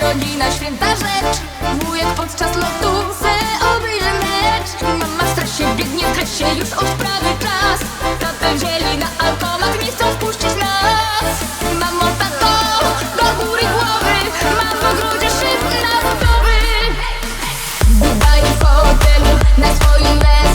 rodzina święta rzecz Wujek podczas lotu se obejrzy mecz. Mama w stresie, biegnie w kresie, już od prawy czas. Tatę wzięli na alkomat, nie chcą wpuścić nas. Mamo, tato, do góry głowy Mam w ogrodzie szyb narodowy Dubaj na swoim meczu